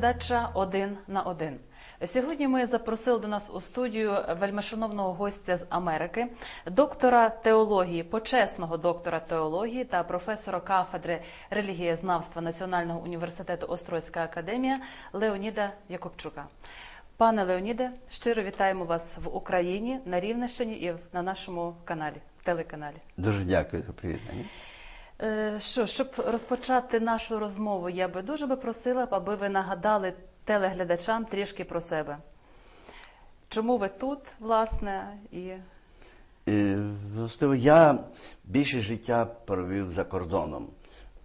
Передача один на один. Сьогодні ми запросили до нас у студію вельмишановного гостя з Америки, доктора теології, почесного доктора теології та професора кафедри релігієзнавства Національного університету Острозька академія Леоніда Якобчука. Пане Леоніде, щиро вітаємо вас в Україні на Рівненщині і на нашому каналі, телеканалі. Дуже дякую за привітання. Е, Що, щоб розпочати нашу розмову, я би дуже би просила, аби ви нагадали телеглядачам трішки про себе. Чому ви тут, власне, і Е, Властиво, я більше життя провів за кордоном.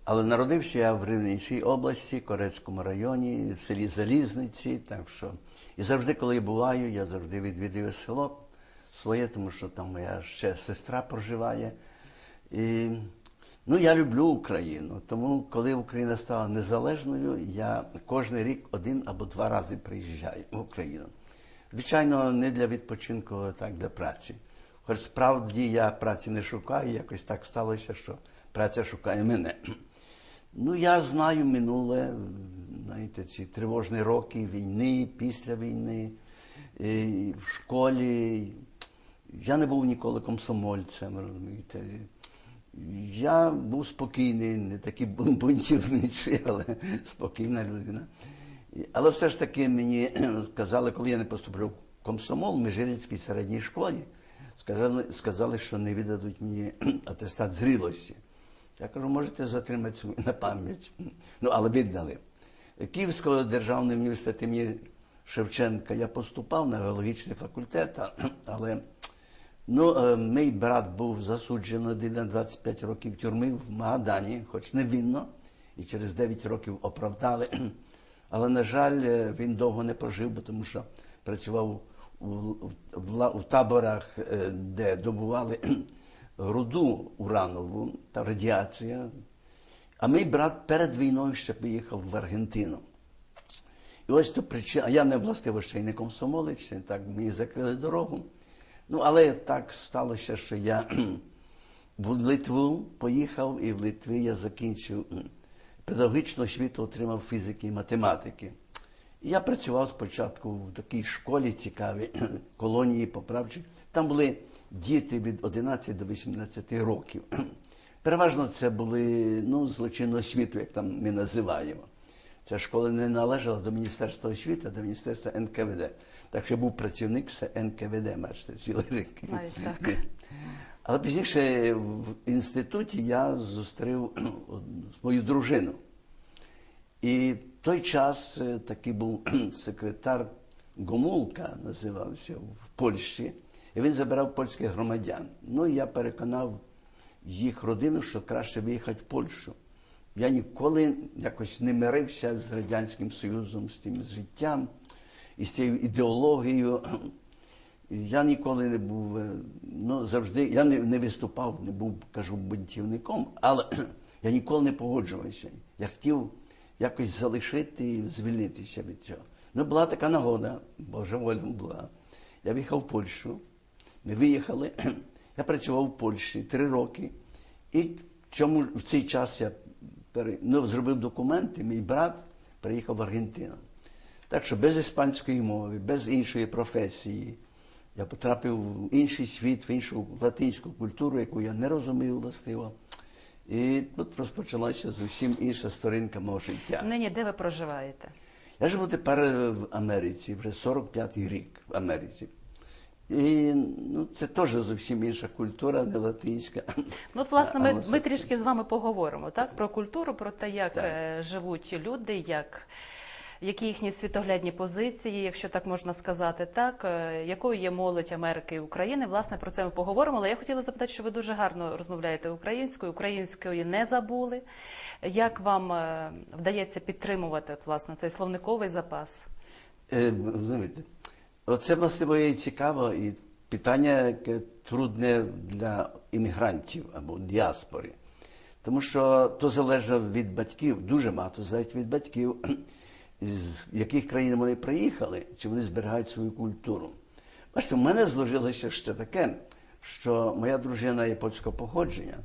Але народився я в Рівненській області, Корецькому районі, в селі Залізниці. Так що і завжди, коли я буваю, я завжди відвідую село своє, тому що там моя ще сестра проживає. І, ну, я люблю Україну. Тому, коли Україна стала незалежною, я кожен рік один або два рази приїжджаю в Україну. Звичайно, не для відпочинку, а так для праці. Хоч справді я праці не шукаю, якось так сталося, що праця шукає мене. Ну, я знаю минуле, знаєте, ці тривожні роки війни, після війни, в школі. Я не був ніколи комсомольцем, розумієте. Я був спокійний, не такий бун- бунтівничий, але спокійна людина. Але все ж таки мені сказали, коли я не поступив в комсомол в Межирицькій середній школі, сказали, сказали, що не віддадуть мені атестат зрілості. Я кажу, можете затримати на пам'ять. Ну, але віддали. Київського державного університету імені Шевченка я поступав на геологічний факультет, але ну, е, мій брат був засуджений на 25 років тюрми в Магадані, хоч не винно, і через 9 років оправдали. Але, на жаль, е, він довго не прожив, бо тому що працював у, в, в, в таборах, е, де добували руду уранову та радіація. А мій брат перед війною ще поїхав в Аргентину. І ось то причина. А я не властиво ще й не комсомолець, так мені закрили дорогу. Ну, але так сталося, що я в Литву поїхав, і в Литві я закінчив педагогічну освіту, отримав фізики і математики. І я працював спочатку в такій школі цікавій, колонії поправчих. Там були діти від 11 до 18 років. Переважно це були ну, злочинного світу, як там ми називаємо. Ця школа не належала до Міністерства освіти, а до Міністерства НКВД. Так що був працівник все НКВД, бачите, цілий рік. Але пізніше в інституті я зустрів свою дружину. І в той час е, такий був секретар Гомулка, називався в Польщі, і він забирав польських громадян. Ну, я переконав їх родину, що краще виїхати в Польщу. Я ніколи якось не мирився з Радянським Союзом, з тим життям і з цією ідеологією. Я ніколи не був, е, ну завжди, я не, не виступав, не був, кажу, бунтівником, але я ніколи не погоджувався. Я хотів якось залишити і звільнитися від цього. Ну, була така нагода, Божа воля була. Я виїхав в Польщу, ми виїхали, я працював в Польщі три роки, і в цьому в цей час я пере, ну, зробив документи, мій брат приїхав в Аргентину. Так що без іспанської мови, без іншої професії. Я потрапив в інший світ, в іншу латинську культуру, яку я не розумів властиво. І тут розпочалася зовсім інша сторінка мого життя. нині де ви проживаєте? Я живу тепер в Америці, вже 45-й рік в Америці. І ну, це теж зовсім інша культура, не латинська. Ну, от, власне, ми, ми трішки з вами поговоримо так про культуру, про те, як Так. е, живуть люди, як які їхні світоглядні позиції, якщо так можна сказати, так е, якою є молодь Америки і України. Власне про це ми поговоримо. Але я хотіла запитати, що ви дуже гарно розмовляєте українською, української не забули. Як вам е, вдається підтримувати власне цей словниковий запас? Е, оце власне і цікаво, і питання, яке трудне для іммігрантів або діаспори. Тому що то залежить від батьків, дуже багато залежить від батьків, з яких країн вони приїхали, чи вони зберігають свою культуру. Бачите, в мене зложилося ще таке, що моя дружина є польського походження,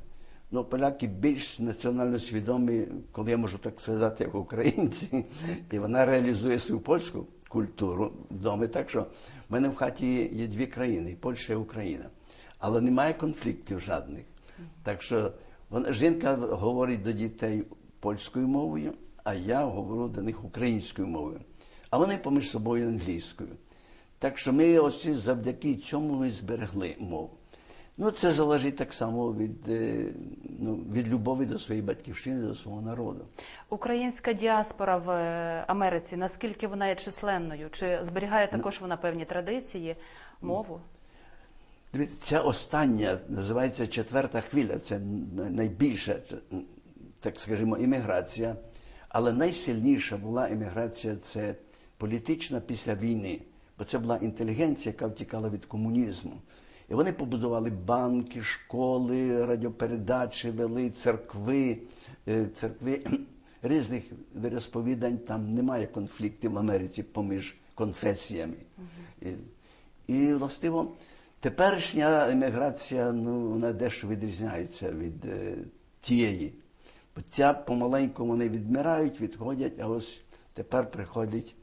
Ну, поляки більш національно свідомі, коли я можу так сказати, як українці, і вона реалізує свою польську культуру вдома. Так що в мене в хаті є дві країни, Польща і Україна. Але немає конфліктів жодних. Так що вона, жінка говорить до дітей польською мовою, а я говорю до них українською мовою. А вони поміж собою англійською. Так що ми ось завдяки цьому ми зберегли мову. Ну, це залежить так само від, е, ну, від любові до своєї батьківщини, до свого народу. Українська діаспора в е, Америці, наскільки вона є численною? Чи зберігає також вона певні традиції, мову? Дивіться, Ця остання називається четверта хвиля. Це найбільша, так скажімо, імміграція. Але найсильніша була імміграція це політична після війни, бо це була інтелігенція, яка втікала від комунізму. І вони побудували банки, школи, радіопередачі, вели церкви, е, церкви різних віросповідань. Там немає конфліктів в Америці поміж конфесіями. І, і властиво. Теперішня еміграція ну, вона дещо відрізняється від е, тієї. Ця помаленьку вони відмирають, відходять, а ось тепер приходять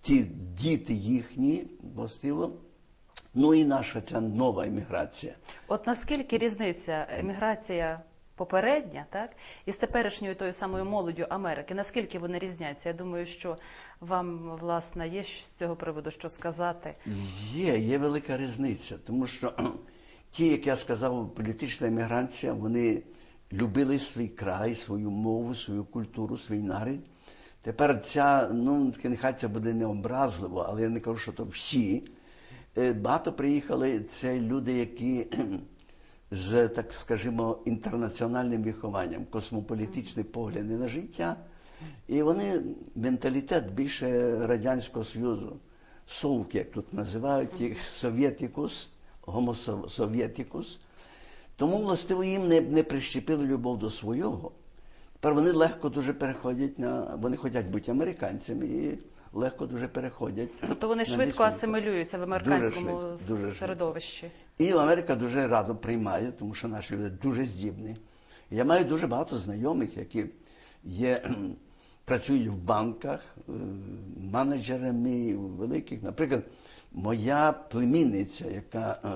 ті діти їхні, властиво. Ну і наша ця нова еміграція. От наскільки різниця еміграція попередня, так, і з теперішньою тою самою молоддю Америки, наскільки вони різняться? Я думаю, що вам, власне, є з цього приводу що сказати. Є, є велика різниця, тому що ті, як я сказав, політична еміграція, вони любили свій край, свою мову, свою культуру, свій народ. Тепер ця, ну нехай це буде необразливо, але я не кажу, що то всі. Е, Багато приїхали це люди, які з, так скажімо, інтернаціональним вихованням, космополітичні погляди на життя. І вони менталітет більше Радянського Союзу, совки, як тут називають їх, совєтікус, гомосовєтікус. Тому, властиво, їм не, не прищепили любов до свого. Тепер вони легко дуже переходять на. Вони хочуть бути американцями і легко дуже переходять. Тобто вони швидко асимілюються в американському Дуже швидко, дуже швидко. середовищі. І Америка дуже радо приймає, тому що наші люди дуже здібні. Я маю дуже багато знайомих, які є, працюють в банках, е, менеджерами великих. Наприклад, моя племінниця, яка е,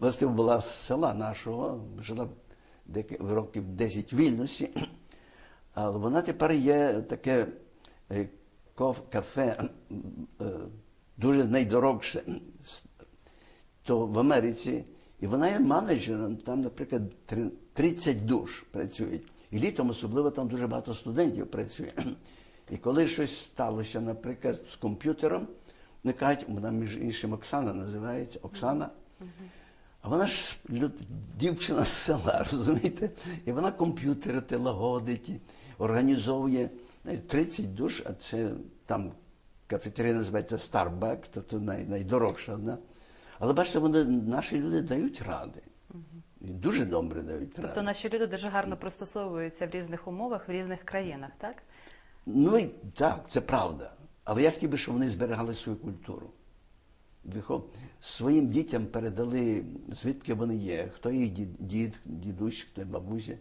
власне була з села нашого, жила років 10 в Вільнюсі, але вона тепер є таке е, кафе е, дуже найдорогше то в Америці, і вона є менеджером, там, наприклад, 30 душ працюють. І літом особливо там дуже багато студентів працює. І коли щось сталося, наприклад, з комп'ютером, вони кажуть, вона між іншим Оксана називається Оксана. А вона ж дівчина з села, розумієте? І вона комп'ютери те лагодить, організовує знаєте, 30 душ, а це там кафетерія називається Starbucks, тобто най, найдорожча одна. Але бачите, вони, наші люди дають ради. І дуже добре дають ради. Тобто наші люди дуже гарно пристосовуються в різних умовах, в різних країнах, так? Ну і так, це правда. Але я хотів би, щоб вони зберігали свою культуру. Вихов- Своїм дітям передали, звідки вони є, хто їх дід, дід дідусь, хто бабуся,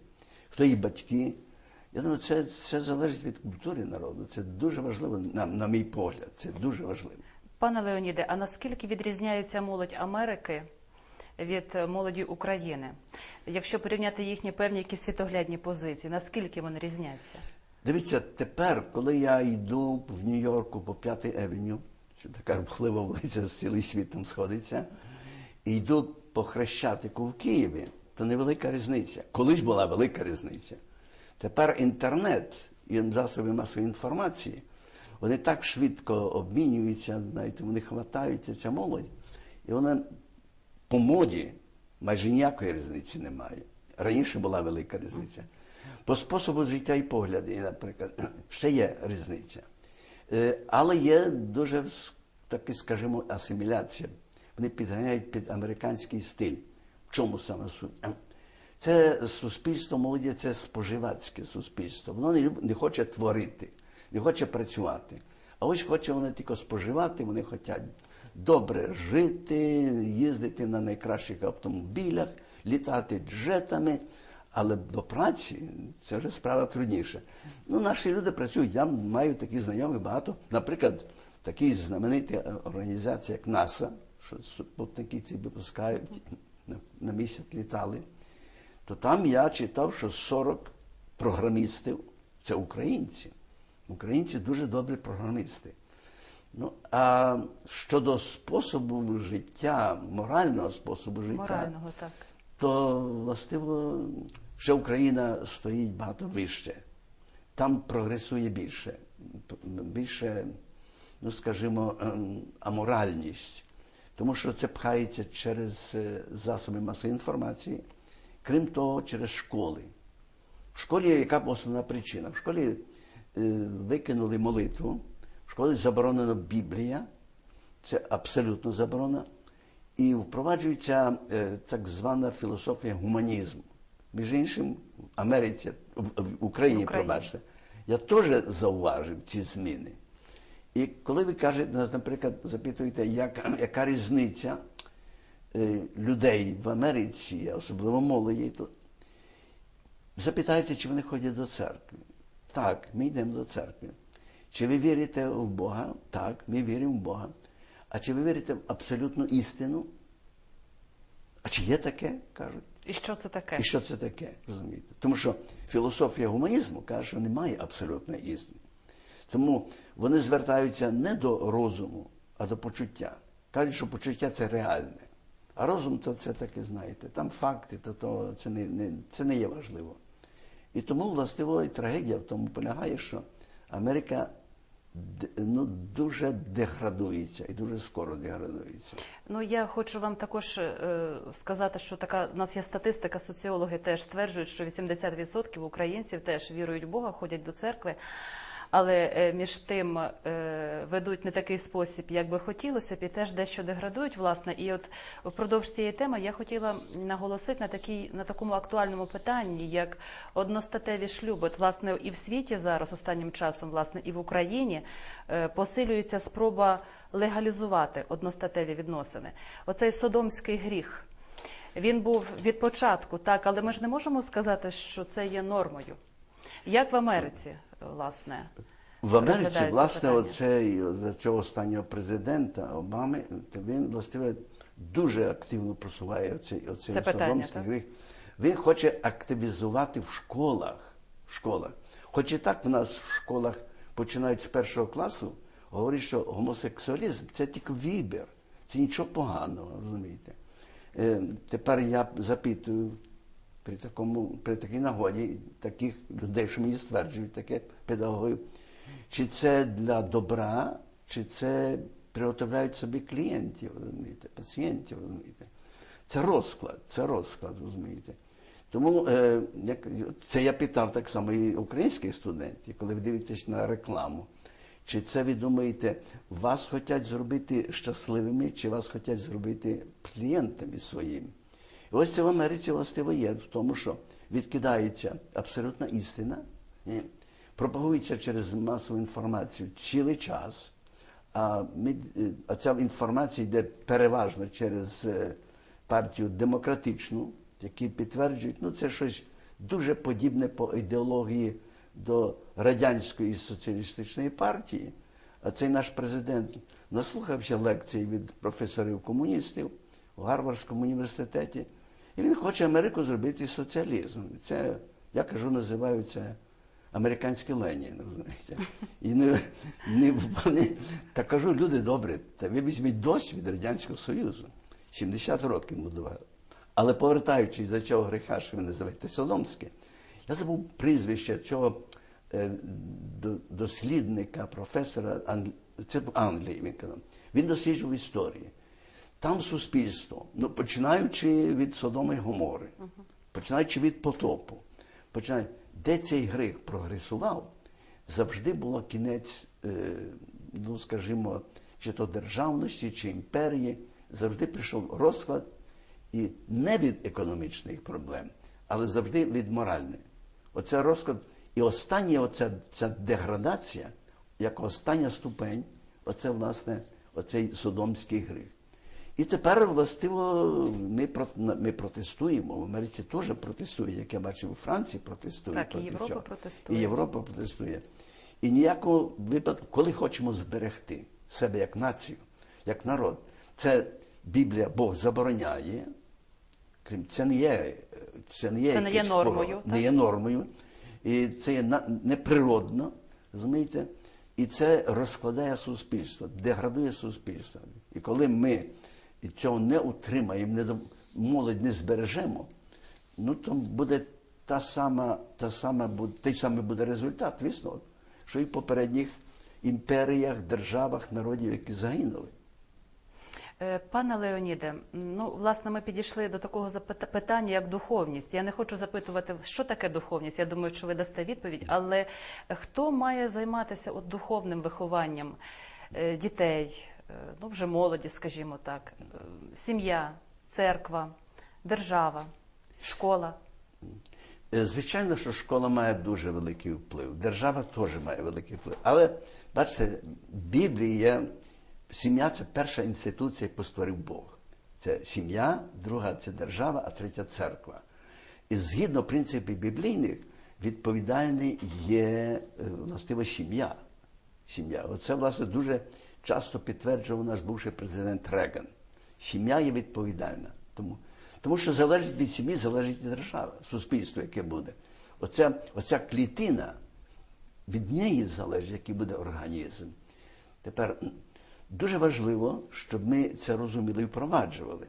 хто їх батьки. Я думаю, це, це залежить від культури народу. Це дуже важливо, на, на мій погляд, це дуже важливо. Пане Леоніде, а наскільки відрізняється молодь Америки від молоді України? Якщо порівняти їхні певні якісь світоглядні позиції, наскільки вони різняться? Дивіться, тепер, коли я йду в Нью-Йорку по П'ятій Евеню, це така рухлива вулиця, цілий світ там сходиться, і йду по Хрещатику в Києві, то невелика різниця. Колись була велика різниця. Тепер інтернет і засоби масової інформації, вони так швидко обмінюються, знаєте, вони хватаються, ця молодь, і вона по моді майже ніякої різниці немає. Раніше була велика різниця. По способу життя і погляди, наприклад, ще є різниця. Е, Але є дуже таки, скажімо, асиміляція. Вони підганяють під американський стиль. В чому саме суть? Це суспільство молоді, це споживацьке суспільство. Воно не, не хоче творити, не хоче працювати. А ось хоче вони тільки споживати, вони хочуть добре жити, їздити на найкращих автомобілях, літати джетами. Але до праці це вже справа трудніша. Ну, наші люди працюють. Я маю такі знайомі багато. Наприклад, такі знамениті організації, як НАСА, що супутники ці випускають, на, на місяць літали, то там я читав, що 40 програмістів це українці. Українці дуже добрі програмісти. Ну, а щодо способу життя, морального способу життя, Морального, так. То властиво вже Україна стоїть багато вище. Там прогресує більше, більше, ну скажімо, ем, аморальність. Тому що це пхається через е, засоби масової інформації, крім того, через школи. В школі яка основна причина? В школі е, викинули молитву, в школі заборонена Біблія, це абсолютно заборона, і впроваджується е, так звана філософія гуманізму. Між іншим, в Америці, в, Україні. пробачте, я теж зауважив ці зміни. І коли ви кажете, нас, наприклад, запитуєте, як, яка різниця е, людей в Америці, особливо молоді, то запитайте, чи вони ходять до церкви. Так, ми йдемо до церкви. Чи ви вірите в Бога? Так, ми віримо в Бога. А чи ви вірите в абсолютну істину? А чи є таке? кажуть. І що це таке? І що це таке? Розумієте? Тому що філософія гуманізму каже, що немає абсолютної істини. Тому вони звертаються не до розуму, а до почуття. Кажуть, що почуття це реальне. А розум то це таке, знаєте, там факти, то, то це, не, не, це не є важливо. І тому, властиво, і трагедія в тому полягає, що Америка ну, дуже деградується і дуже скоро деградується. Ну я хочу вам також е, сказати, що така у нас є статистика, соціологи теж стверджують, що 80% українців теж вірують в Бога, ходять до церкви. Але е, між тим е, ведуть не такий спосіб, як би хотілося і теж дещо деградують, власне. І от впродовж цієї теми я хотіла наголосити на такій на такому актуальному питанні, як одностатеві шлюби. От, власне, і в світі зараз останнім часом, власне, і в Україні е, посилюється спроба легалізувати одностатеві відносини. Оцей содомський гріх. Він був від початку, так, але ми ж не можемо сказати, що це є нормою. Як в Америці, власне, В Америці, власне, оцей, за цього останнього президента Обами, він, власне, дуже активно просуває оцей, оцей Це питання, гріх. Він хоче активізувати в школах. В школах. Хоч і так в нас в школах починають з першого класу, говорять, що гомосексуалізм це тільки вибір, це нічого поганого, розумієте. Е, тепер я запитую при, такому, при такій нагоді таких людей, що мені стверджують, таке педагогів, чи це для добра, чи це приготовляють собі клієнтів, розумієте, пацієнтів, розумієте. Це розклад, це розклад, розумієте. Тому е, як, це я питав так само і українських студентів, коли ви дивитесь на рекламу. Чи це ви думаєте, вас хочуть зробити щасливими, чи вас хочуть зробити клієнтами своїми? І ось це в Америці властиво є в тому, що відкидається абсолютна істина, і пропагується через масову інформацію цілий час. А, ми, е, а ця інформація йде переважно через е, партію демократичну, які підтверджують, ну це щось дуже подібне по ідеології до радянської соціалістичної партії. А цей наш президент наслухався лекцій від професорів-комуністів у Гарвардському університеті, і він хоче Америку зробити соціалізм. Це, я кажу, називаю це американський Ленін, розумієте? І не, не, вони, та кажу, люди добрі, та ви візьміть досвід Радянського Союзу. 70 років будували. Але повертаючись до цього гріха, що ви називаєте Содомське, я забув прізвище цього е, до- дослідника, професора, Ан- це Англії він казав. Він досліджував історії. Там суспільство, ну починаючи від Содоми і Гомори, починаючи від потопу, починає, де цей гріх прогресував, завжди було кінець, е, ну скажімо, чи то державності, чи імперії, завжди прийшов розклад і не від економічних проблем, але завжди від моральних. Оце розклад. І остання оця, ця деградація, як остання ступень, оце, власне, оцей содомський гріх. І тепер, властиво, ми, ми протестуємо. В Америці теж протестують, як я бачив, у Франції протестують. Так, і Європа цього. протестує. І Європа протестує. І ніякого випадку, коли хочемо зберегти себе як націю, як народ, це Біблія Бог забороняє. Крім це не є, це не є, Це не є нормою, порог, не є нормою. І це є неприродно, розумієте? І це розкладає суспільство, деградує суспільство. І коли ми цього не утримаємо, не молодь не збережемо, ну то буде та сама, та сама, той самий буде результат, висновок, що і в попередніх імперіях, державах, народів, які загинули. Е, Пане Леоніде, ну власне, ми підійшли до такого питання, як духовність. Я не хочу запитувати, що таке духовність. Я думаю, що ви дасте відповідь. Але хто має займатися от духовним вихованням е, дітей, е, ну вже молоді, скажімо так, е, сім'я, церква, держава, школа? Е, Звичайно, що школа має дуже великий вплив, держава теж має великий вплив. Але бачите, Біблія, сім'я це перша інституція, яку створив Бог. Це сім'я, друга це держава, а третя церква. І згідно принципів біблійних, відповідальний є е, властиво сім'я. Сім'я. Оце, власне, дуже часто підтверджував наш бувший президент Реган. Сім'я є відповідальна. Тому, тому що залежить від сім'ї, залежить і держава, суспільство, яке буде. Оця, оця клітина, від неї залежить, який буде організм. Тепер дуже важливо, щоб ми це розуміли і впроваджували.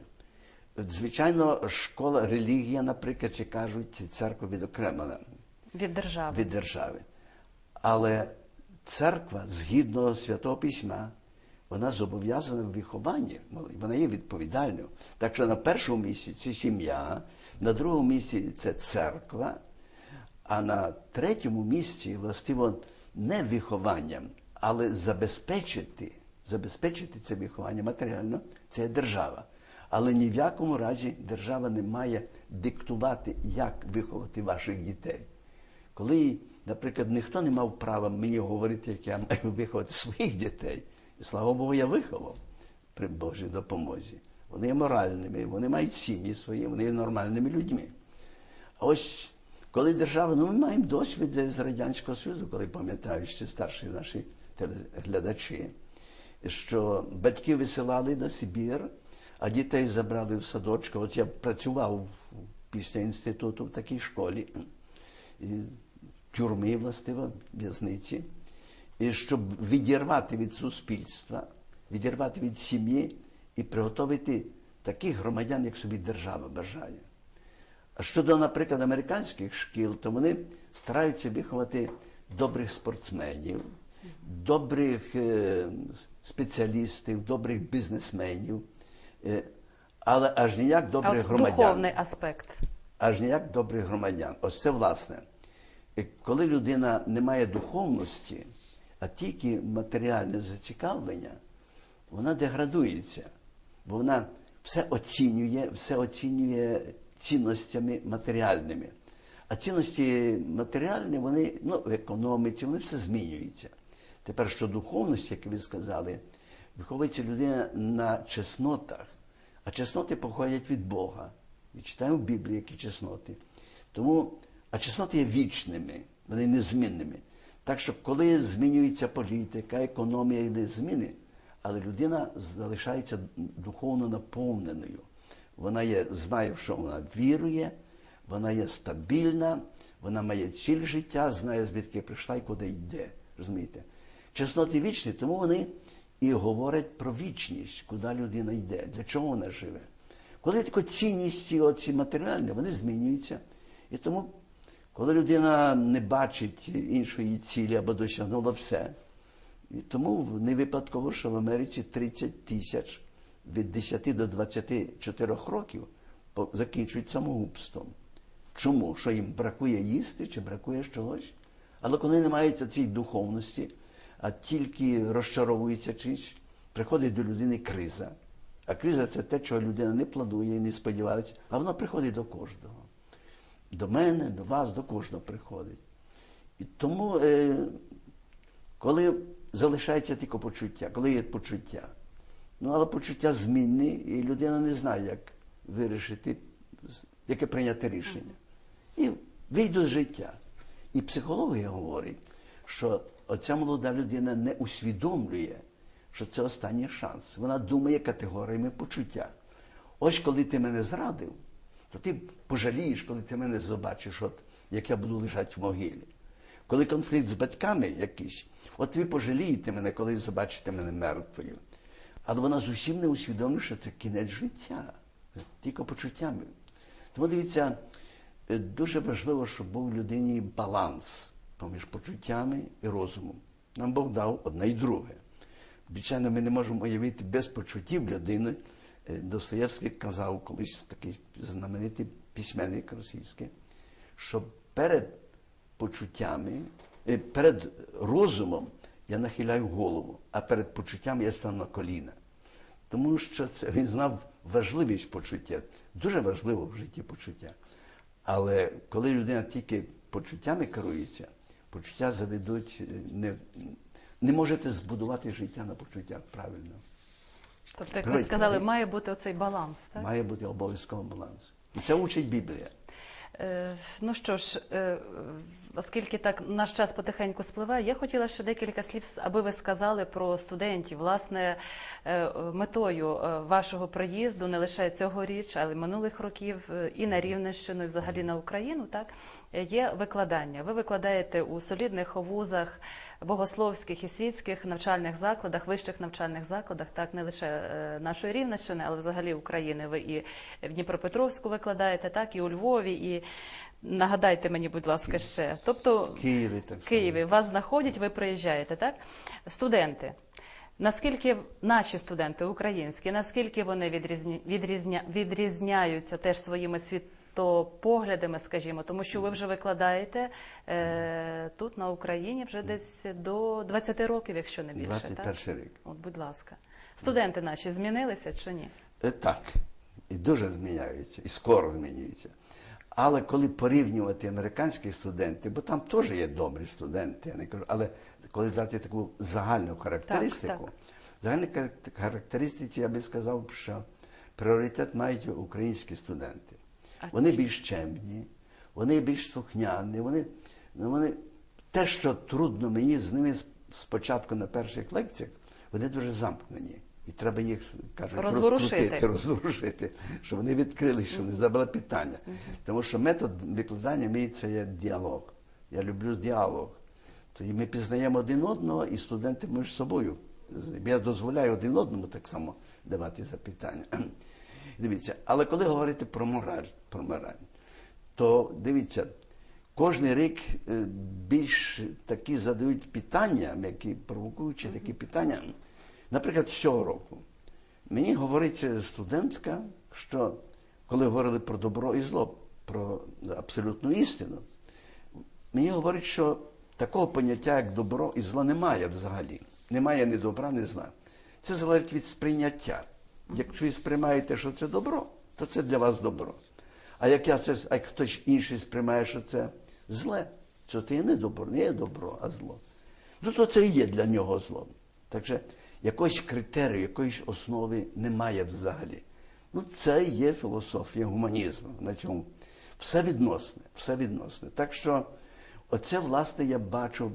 Звичайно, школа, релігія, наприклад, чи кажуть, церква відокремлена Від держави. від держави. Але церква, згідно Святого Письма, вона зобов'язана в вихованні, вона є відповідальною. Так що на першому місці це сім'я, на другому місці це церква, а на третьому місці, властиво, не вихованням, але забезпечити, забезпечити це виховання матеріально, це держава. Але ні в якому разі держава не має диктувати, як виховати ваших дітей. Коли, наприклад, ніхто не мав права мені говорити, як я маю виховати своїх дітей, і слава Богу, я виховав при Божій допомозі. Вони є моральними, вони мають сім'ї свої, вони є нормальними людьми. А ось коли держава, ну ми маємо досвід з Радянського Союзу, коли пам'ятають ще старші наші телеглядачі, що батьки висилали на Сибір, а дітей забрали в садочку. От я працював після інституту в такій школі, і тюрми, властиво, в'язниці, і щоб відірвати від суспільства, відірвати від сім'ї і приготувати таких громадян, як собі держава бажає. А щодо, наприклад, американських шкіл, то вони стараються виховати добрих спортсменів, добрих е, спеціалістів, добрих бізнесменів, е, але аж ніяк А добрих от громадян. духовний аспект. Аж ніяк добрих громадян. Ось це власне. Коли людина не має духовності, а тільки матеріальне зацікавлення, вона деградується, бо вона все оцінює, все оцінює цінностями матеріальними. А цінності матеріальні, вони ну, в економіці, вони все змінюються. Тепер що духовності, як ви сказали, виховується людина на чеснотах, а чесноти походять від Бога. І читаємо в Біблії, які чесноти. Тому, а чесноти є вічними, вони незмінними. Так що, коли змінюється політика, економія йде зміни, але людина залишається духовно наповненою. Вона є, знає, в що вона вірує, вона є стабільна, вона має ціль життя, знає, звідки прийшла і куди йде. Розумієте? Чесноти вічні, тому вони і говорять про вічність, куди людина йде, для чого вона живе. Коли такі цінності оці матеріальні, вони змінюються. І тому, коли людина не бачить іншої цілі або досягнула все, і тому не випадково, що в Америці 30 тисяч від 10 до 24 років закінчують самогубством. Чому? Що їм бракує їсти чи бракує чогось? Але коли не мають цієї духовності, а тільки розчаровуються чимось, приходить до людини криза. А криза це те, чого людина не планує і не сподівається, а воно приходить до кожного. До мене, до вас, до кожного приходить. І тому, е, коли залишається тільки почуття, коли є почуття, Ну, але почуття змінні, і людина не знає, як вирішити, яке прийняти рішення. І вийду з життя. І психологія говорить, що оця молода людина не усвідомлює, що це останній шанс. Вона думає категоріями почуття. Ось коли ти мене зрадив, то ти пожалієш, коли ти мене побачиш, от як я буду лежати в могилі. Коли конфлікт з батьками якийсь, от ви пожалієте мене, коли побачите мене мертвою. Але вона зовсім не усвідомлює, що це кінець життя, тільки почуттями. Тому дивіться, е, дуже важливо, щоб був у людині баланс поміж почуттями і розумом. Нам Бог дав одне і друге. Звичайно, ми не можемо уявити без почуттів людини. Е, Достоєвський казав колись такий знаменитий письменник російський, що перед почуттями, е, перед розумом я нахиляю голову, а перед почуттями я стану на коліна. Тому що це він знав важливість почуття, дуже важливо в житті почуття. Але коли людина тільки почуттями керується, почуття заведуть, е, не, не можете збудувати життя на почуттях правильно. Тобто, як ви сказали, має бути оцей баланс, так? Має бути обов'язково баланс. І це учить Біблія. Е, Ну що ж, е, оскільки так наш час потихеньку спливає, я хотіла ще декілька слів, аби ви сказали про студентів. Власне, е, метою е, вашого приїзду не лише цьогоріч, але й минулих років е, і на Рівненщину, і взагалі на Україну, так є викладання. Ви викладаєте у солідних вузах, богословських і світських навчальних закладах, вищих навчальних закладах, так не лише нашої Рівненщини, але взагалі України. Ви і в Дніпропетровську викладаєте, так і у Львові, і нагадайте мені, будь ласка, ще. Тобто В Києві так в Києві вас знаходять, ви приїжджаєте, так? Студенти. Наскільки наші студенти українські, наскільки вони відрізні, відрізня, відрізняються теж своїми світопоглядами, скажімо, тому що ви вже викладаєте е, тут на Україні вже десь до 20 років, якщо не більше. 21 так? рік. От, будь ласка. Студенти наші змінилися чи ні? Е, Так, і дуже зміняються, і скоро змінюються. Але коли порівнювати американських студентів, бо там теж є добрі студенти, я не кажу, але коли дати таку загальну характеристику, загальну характеристиці я би сказав, що пріоритет мають українські студенти. А Вони більш чемні, вони більш слухняні, вони, ну, вони те, що трудно мені з ними спочатку на перших лекціях, вони дуже замкнені. І треба їх кажуть, Розворушити. розкрутити, розрушити, щоб вони відкрили, щоб вони забрали питання. Тому що метод викладання мій це є діалог. Я люблю діалог. Тоді ми пізнаємо один одного і студенти між собою. Я дозволяю один одному так само давати запитання. Дивіться, але коли говорити про мораль, про мораль, то дивіться, кожен рік е, більш такі задають питання, які провокуючи такі питання. Наприклад, цього року мені говорить студентка, що коли говорили про добро і зло, про абсолютну істину, мені говорить, що такого поняття, як добро і зло, немає взагалі. Немає ні добра, ні зла. Це залежить від сприйняття. Якщо ви сприймаєте, що це добро, то це для вас добро. А як я це, а як хтось інший сприймає, що це зле, то це не добро, не є добро, а зло. Ну, то це і є для нього злом. Так що якогось критерію, якоїсь основи немає взагалі. Ну, це є філософія гуманізму на цьому. Все відносне, все відносне. Так що, оце, власне, я бачу,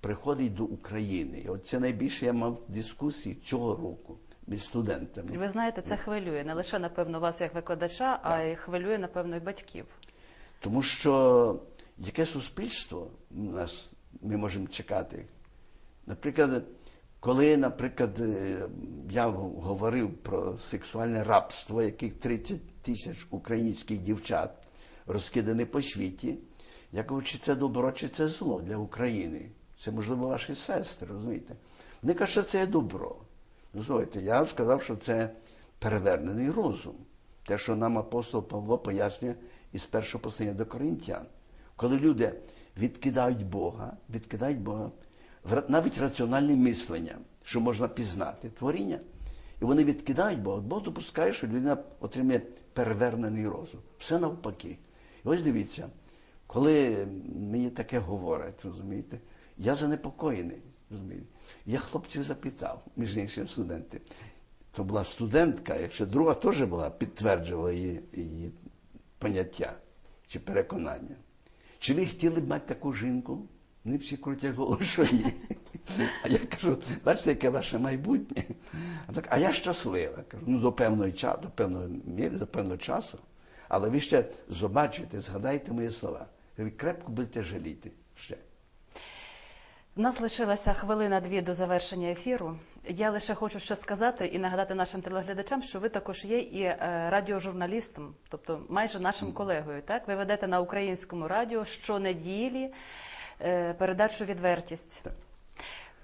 приходить до України. І оце найбільше я мав дискусії цього року між студентами. І ви знаєте, це хвилює не лише напевно вас як викладача, а й хвилює напевно і батьків. Тому що яке суспільство нас ми можемо чекати? Наприклад, коли, наприклад, е, я говорив про сексуальне рабство, яких 30 тисяч українських дівчат розкидані по світі, я кажу, чи це добро, чи це зло для України. Це, можливо, ваші сестри, розумієте? Вони кажуть, що це є добро. Ну, я сказав, що це перевернений розум. Те, що нам апостол Павло пояснює із першого послання до коринтян. Коли люди відкидають Бога, відкидають Бога, навіть раціональне мислення, що можна пізнати, творіння, і вони відкидають Бога, Бог допускає, що людина отримає перевернений розум. Все навпаки. І ось дивіться, коли мені таке говорять, розумієте, я занепокоєний. розумієте. Я хлопців запитав, між іншим студенти, то була студентка, якщо друга теж була, підтверджувала її, її поняття чи переконання. Чи ви хотіли б мати таку жінку? Вони всі крутять голову, що. А я кажу, бачите, яке ваше майбутнє? А, так, а я щаслива. Кажу, ну до певної часу, до певної міри, до певного часу. Але ви ще побачите, згадайте мої слова. Ви крепко будете жаліти ще. У нас лишилася хвилина-дві до завершення ефіру. Я лише хочу ще сказати і нагадати нашим телеглядачам, що ви також є і е, радіожурналістом, тобто майже нашим колегою. Так, ви ведете на українському радіо щонеділі передачу відвертість. Так.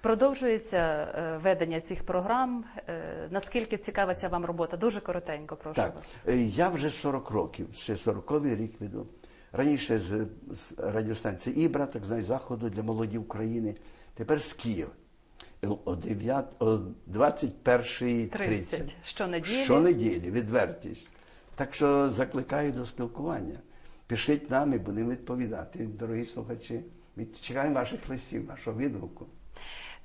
Продовжується е, ведення цих програм. Е, Наскільки цікава ця вам робота? Дуже коротенько, прошу Так, вас. е, я вже 40 років, ще 40-й рік веду. Раніше з, з радіостанції Ібра, так знає, заходу для молоді України. Тепер з Києва. Е, О 9, о 21.30. 30. Щонеділі. Щонеділі, відвертість. Так що закликаю до спілкування. Пишіть нам і будемо відповідати, дорогі слухачі. Ми чекаємо ваших листів, вашого відгуку.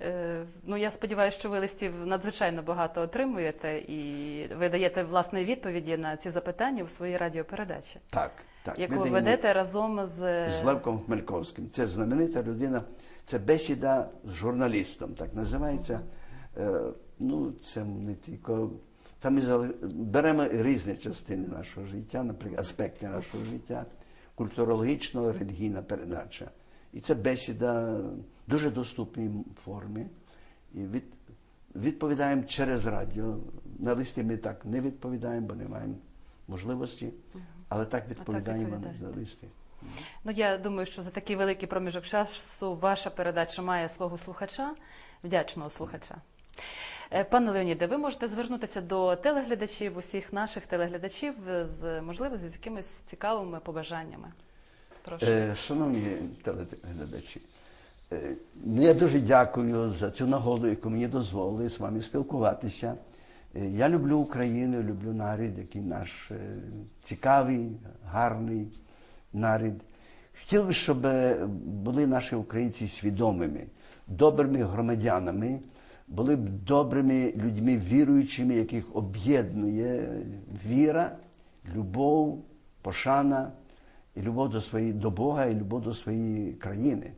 Е, Ну, я сподіваюся, що ви листів надзвичайно багато отримуєте і ви даєте власне відповіді на ці запитання у своїй радіопередачі, Так, так. яку ви ведете разом з з Левком Хмельковським. Це знаменита людина, це бесіда з журналістом, так називається. Е, ну, це не тільки. Там ми зали- беремо різні частини нашого життя, наприклад, аспекти нашого життя, культурологічно релігійна передача. І це бесіда в дуже доступній формі. І від, відповідаємо через радіо. На листі ми так не відповідаємо, бо не маємо можливості, але так відповідаємо відповідаєте. на листи. ну я думаю, що за такий великий проміжок часу ваша передача має свого слухача, вдячного слухача. Е, Пане Леоніде, ви можете звернутися до телеглядачів, усіх наших телеглядачів з можливо з якимись цікавими побажаннями. Прошу. Е, Шановні телеглядачі, е, ну, я дуже дякую за цю нагоду, яку мені дозволили з вами спілкуватися. Е, Я люблю Україну, люблю нарід, який наш цікавий, гарний нарід. Хотів би, щоб були наші українці свідомими, добрими громадянами, були б добрими людьми, віруючими, яких об'єднує віра, любов, пошана і любов до своєї до Бога, і любов до своєї країни.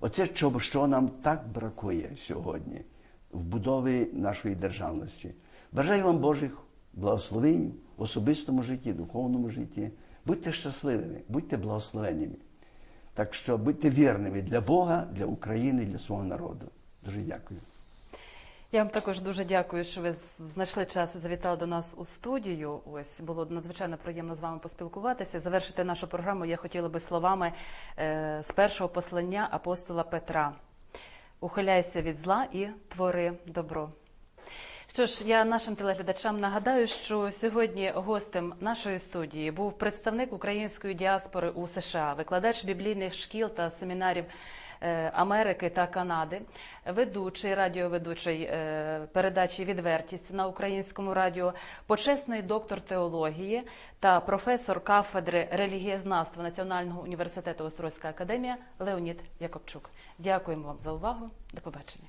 Оце що, нам так бракує сьогодні в будові нашої державності. Бажаю вам Божих благословень в особистому житті, духовному житті. Будьте щасливими, будьте благословенними. Так що будьте вірними для Бога, для України, для свого народу. Дуже дякую. Я вам також дуже дякую, що ви знайшли час і завітали до нас у студію. Ось було надзвичайно приємно з вами поспілкуватися. Завершити нашу програму я хотіла би словами е, з першого послання апостола Петра: Ухиляйся від зла і твори добро. Що ж, я нашим телеглядачам нагадаю, що сьогодні гостем нашої студії був представник української діаспори у США, викладач біблійних шкіл та семінарів Америки та Канади, ведучий радіоведучий е, передачі Відвертість на українському радіо, почесний доктор теології та професор кафедри релігієзнавства Національного університету Острозька академія Леонід Якобчук. Дякуємо вам за увагу. До побачення.